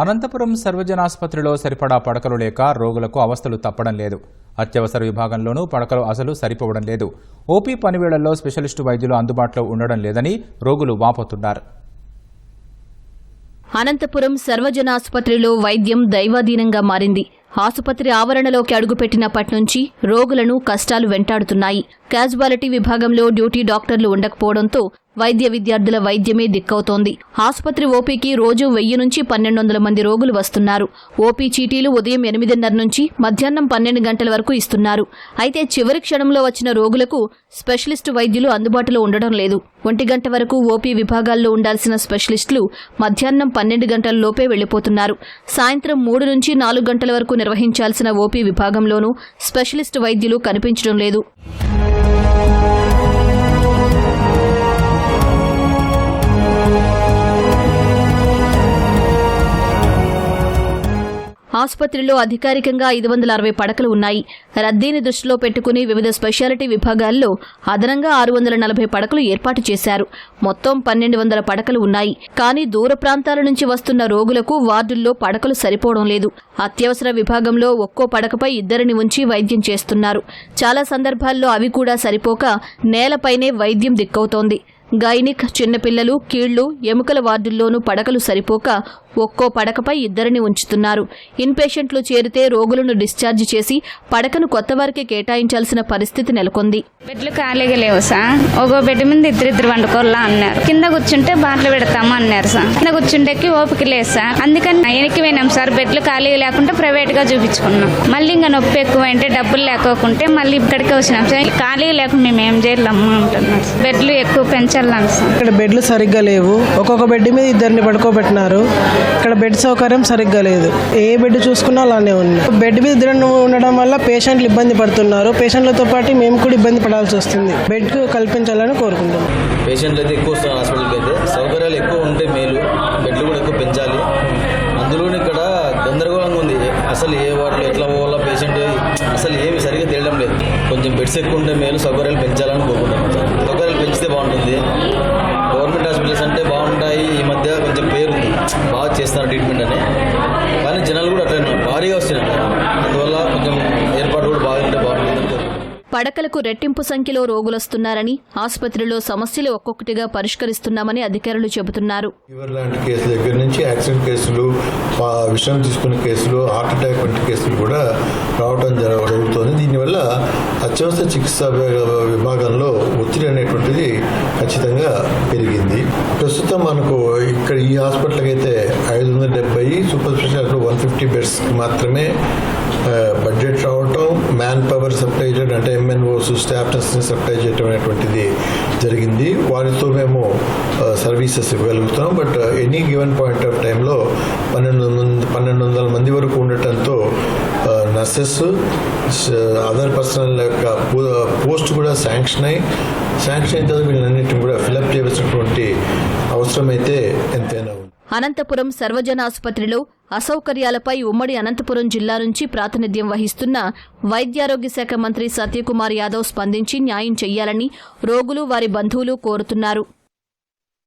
అనంతపురం సర్వజనాసుపత్రిలో సరిపడా పడకలు లేక రోగులకు అవస్థలు తప్పడం లేదు. అత్యవసర విభాగంలోనూ పడకలు అసలు సరిపోవడం లేదు. ఓపీ పనివేళల్లో స్పెషలిస్టు వైద్యులు అందుబాటులో ఉండడం లేదని రోగులు వాపోతున్నారు. అనంతపురం సర్వజనాసుపత్రిలో వైద్యం దైవాధీనంగా మారింది. ఆసుపత్రి ఆవరణలోకి అడుగుపెట్టినప్పటి నుంచి రోగులను కష్టాలు వెంటాడుతున్నాయి. క్యాజువాలిటీ విభాగంలో డ్యూటీ డాక్టర్లు ఉండకపోవడంతో వైద్య విద్యార్థుల వైద్యమే దిక్కవుతోంది. ఆసుపత్రి ఓపీకి రోజు వెయ్యి నుంచి పన్నెండు వందల మంది రోగులు వస్తున్నారు. ఓపీ చీటీలు ఉదయం ఎనిమిదిన్నర నుంచి మధ్యాహ్నం పన్నెండు గంటల వరకు ఇస్తున్నారు. అయితే చివరి క్షణంలో వచ్చిన రోగులకు స్పెషలిస్టు వైద్యులు అందుబాటులో ఉండడం లేదు. ఒంటి గంట వరకు ఓపీ విభాగాల్లో ఉండాల్సిన స్పెషలిస్టులు మధ్యాహ్నం పన్నెండు గంటల లోపే వెళ్ళిపోతున్నారు సాయంత్రం మూడు నుంచి నాలుగు గంటల వరకు నిర్వహించాల్సిన ఓపీ విభాగంలోనూ స్పెషలిస్టు వైద్యులు కనిపించడం లేదు. ఆసుపత్రిలో అధికారికంగా ఐదు వందల అరవై పడకలు ఉన్నాయి. రద్దీని దృష్టిలో పెట్టుకుని వివిధ స్పెషాలిటీ విభాగాల్లో అదనంగా ఆరు వందల నలభై పడకలు ఏర్పాటు చేశారు. మొత్తం పన్నెండు వందల పడకలు ఉన్నాయి. కానీ దూర ప్రాంతాల నుంచి వస్తున్న రోగులకు వార్డుల్లో పడకలు సరిపోవడం లేదు. అత్యవసర విభాగంలో ఒక్కో పడకపై ఇద్దరిని ఉంచి వైద్యం చేస్తున్నారు. చాలా సందర్భాల్లో అవి కూడా సరిపోక నేలపైనే వైద్యం దిక్కవుతోంది. గైనిక్ చిన్నపిల్లలు కీళ్ళు ఎముకల వార్డుల్లోనూ పడకలు సరిపోక ఒక్కో పడకపై ఇద్దరిని ఉంచుతున్నారు. ఇన్పేషెంట్లు చేరితే రోగులను డిశ్చార్జ్ చేసి పడకను కొత్త వారికి కేటాయించాల్సిన పరిస్థితి నెలకొంది. బెడ్లు ఖాళీగా లేవు సార్. ఒక బెడ్ మీద ఇద్దరిద్దరు వండుకోవాలా అన్నారు. కింద కూర్చుంటే బాటలు పెడతాము అన్నారు సార్. కింద కూర్చుంటేకి ఓపిక లేదు సార్. అందుకని వెనక్కి పోయినాం సార్. బెడ్లు ఖాళీగా లేకుంటే ప్రైవేట్గా చూపించుకున్నాం. మళ్ళీ ఇంకా నొప్పి ఎక్కువైంటే డబ్బులు లేకోకుంటే మళ్ళీ ఇక్కడికి వచ్చినాం సార్. ఖాళీ లేకుండా మేము ఏం చేయలేము అంటున్నాం. బెడ్లు ఎక్కువ పెంచాలని సార్. ఇక్కడ బెడ్లు సరిగ్గా లేవు. ఒక్కొక్క బెడ్ మీద ఇద్దరిని పడుకోబెట్టినారు. ఇక్కడ బెడ్ సౌకర్యం సరిగ్గా లేదు. ఏ బెడ్ చూసుకున్నా అలానే ఉంది. బెడ్ మీద ఉండడం వల్ల పేషెంట్లు ఇబ్బంది పడుతున్నారు. పేషెంట్లతో పాటు మేము కూడా ఇబ్బంది పడాల్సి వస్తుంది. బెడ్ కల్పించాలని కోరుకుంటున్నాం. పేషెంట్లు అయితే ఎక్కువ వస్తున్నారు హాస్పిటల్కి అయితే. సౌకర్యాలు ఎక్కువ ఉంటే మేలు. బెడ్లు కూడా ఎక్కువ పెంచాలి. అందులోనే ఇక్కడ గందరగోళంగా ఉంది. అసలు ఏ వాటిలో ఎట్లా పోవాలా పేషెంట్ అసలు ఏమి సరిగ్గా తెలియడం లేదు. కొంచెం బెడ్స్ ఎక్కువ ఉంటే మేలు. సౌకర్యాలు పెంచాలని కోరుకుంటున్నాం. సౌకర్యాలు పెంచితే బాగుంటుంది గవర్నమెంట్ హాస్పిటల్స్ అంటే బాగుంటాయి ఈ మధ్య కొంచెం పేరు ఉంది బాగా చేస్తున్నారు ట్రీట్మెంట్ అని కానీ జనాలు కూడా అట్లా భారీగా వస్తున్నారు అందువల్ల కొంచెం ఏర్పాటు కూడా బాగుంటే బాగుంటుంది. అని కోరుకుంటున్నాం పడకలకు రెట్టింపు సంఖ్యలో రోగులొస్తున్నారని ఆసుపత్రిలో సమస్యలు ఒక్కొక్కటిగా పరిష్కరిస్తున్నామని అధికారులు చెబుతున్నారు. ఫీవర్ లాంటి కేసుల దగ్గర నుంచి యాక్సిడెంట్ కేసులు పా- విషం తీసుకునే కేసులు హార్ట్ అటాక్ వంటి కేసులు కూడా రావడం జర- జరుగుతోంది. దీనివల్ల అత్యవసర చికిత్సా విభా- విభాగంలో ఒత్తిడి అనేటువంటిది ఖచ్చితంగా పెరిగింది. ప్రస్తుతం మనకు ఇక్కడ ఈ హాస్పిటల్కి అయితే వంద డెబ్బై సూపర్ స్పెషాలిటీ వన్ ఫిఫ్టీ బెడ్స్కి మాత్రమే బడ్జెట్ రావటం మ్యాన్ పవర్ సప్లై చేయడం అంటే ఎంఎన్ఓస్ స్టాఫ్ నర్స్ని సప్లై చేయడం అనేటువంటిది జరిగింది. వారితో మేము services ఇవ్వగలుగుతున్నాం. But any given point of టైంలో పన్నెండు మంది పన్నెండు వందల మంది వరకు ఉండటంతో నర్సెస్ అదర్ పర్సనల్ యొక్క పో- పోస్ట్ కూడా శాంక్షన్ అయి శాంక్షన్ అయిన తర్వాత వీళ్ళన్నింటిని కూడా ఫిలప్ చేయవలసినటువంటి అవసరం అయితే ఎంతైనా ఉంది. అనంతపురం సర్వజనాసుపత్రిలో అసౌకర్యాలపై ఉమ్మడి అనంతపురం జిల్లా నుంచి ప్రాతినిధ్యం వహిస్తున్న వైద్యారోగ్య శాఖ మంత్రి సత్యకుమార్ యాదవ్ స్పందించి న్యాయం చేయాలని రోగులు వారి బంధువులు కోరుతున్నారు.